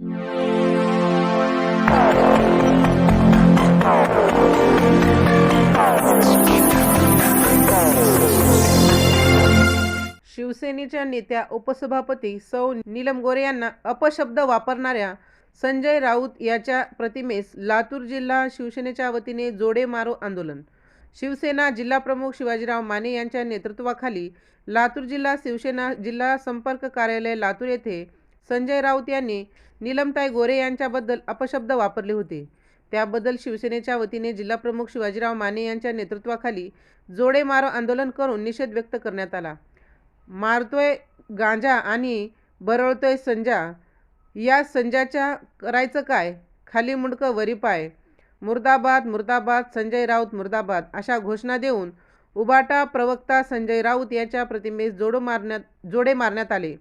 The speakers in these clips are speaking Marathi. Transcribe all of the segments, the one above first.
शिवसेनेच्या नेत्या उपसभापती सौ नीलम गोरे यांना अपशब्द वापरणाऱ्या संजय राऊत याच्या प्रतिमेस लातूर जिल्हा शिवसेनेच्या वतीने जोडे मारो आंदोलन. शिवसेना जिल्हाप्रमुख शिवाजीराव माने यांच्या नेतृत्वाखाली लातूर जिल्हा शिवसेना जिल्हा संपर्क कार्यालय लातूर येथे संजय राऊत यांनी नीलमताई गोरे यांच्याबद्दल अपशब्द वापरले होते. त्याबद्दल शिवसेनेच्या वतीने जिल्हाप्रमुख शिवाजीराव माने यांच्या नेतृत्वाखाली जोडे मारो आंदोलन करून निषेध व्यक्त करण्यात आला. मारतोय गांजा आणि बरळतोय संजा या संजाच्या करायचं काय? खाली मुंडकं वरी पाय. मुर्दाबाद मुर्दाबाद संजय राऊत मुर्दाबाद अशा घोषणा देऊन उबाटा प्रवक्ता संजय राऊत यांच्या प्रतिमेस जोडो मारण्यात जोडे मारण्यात आले.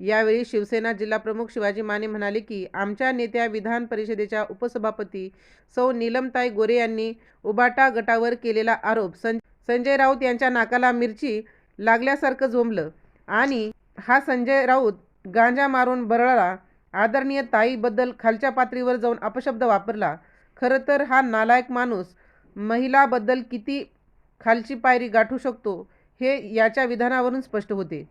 यावेळी शिवसेना जिल्हाप्रमुख शिवाजी माने म्हणाले की आमच्या नेत्या विधान परिषदेच्या उपसभापती सौ नीलमताई गोरे यांनी उबाटा गटावर केलेला आरोप सं संजय राऊत यांच्या नाकाला मिरची लागल्यासारखं झोंबलं. आणि हा संजय राऊत गांजा मारून बरळला आदरणीय ताईबद्दल खालच्या पातळीवर जाऊन अपशब्द वापरला. खरं तर हा नालायक माणूस महिलाबद्दल किती खालची पायरी गाठू शकतो हे याच्या विधानावरून स्पष्ट होते.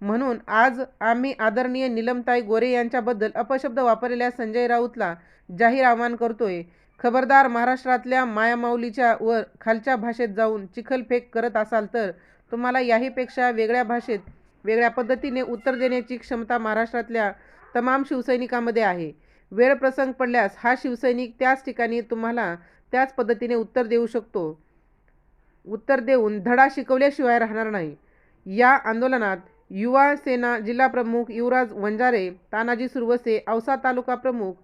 म्हणून आज आम्ही आदरणीय निलमताई गोरे यांच्याबद्दल अपशब्द वापरलेल्या संजय राऊतला जाहीर आवाहन करतोय. खबरदार महाराष्ट्रातल्या मायामाऊलीच्या वर खालच्या भाषेत जाऊन चिखलफेक करत असाल तर तुम्हाला याहीपेक्षा वेगळ्या भाषेत वेगळ्या पद्धतीने उत्तर देण्याची क्षमता महाराष्ट्रातल्या तमाम शिवसैनिकामध्ये आहे. वेळ प्रसंग पडल्यास हा शिवसैनिक त्याच ठिकाणी तुम्हाला त्याच पद्धतीने उत्तर देऊ शकतो. उत्तर देऊन धडा शिकवल्याशिवाय राहणार नाही. या आंदोलनात युवा सेना जिल्हाप्रमुख युवराज वंजारे तानाजी सुरवसे औसा तालुका प्रमुख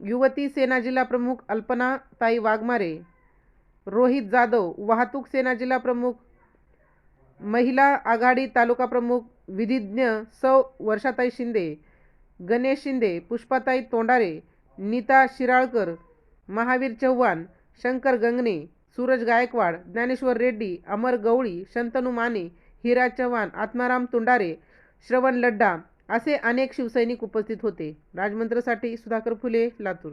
युवती सेना जिल्हाप्रमुख अल्पना ताई वाघमारे रोहित जाधव वाहतूक सेना जिल्हाप्रमुख महिला आघाडी तालुका प्रमुख विधिज्ञ सौ वर्षाताई शिंदे गणेश शिंदे पुष्पाताई तोंडारे नीता शिराळकर महावीर चव्हाण शंकर गंगणे सूरज गायकवाड ज्ञानेश्वर रेड्डी अमर गवळी शंतनू माने हिरा चव्हाण आत्माराम तुंडारे श्रवण लड्डा असे अनेक शिवसैनिक उपस्थित होते. राजमंत्रसाठी सुधाकर फुले लातूर.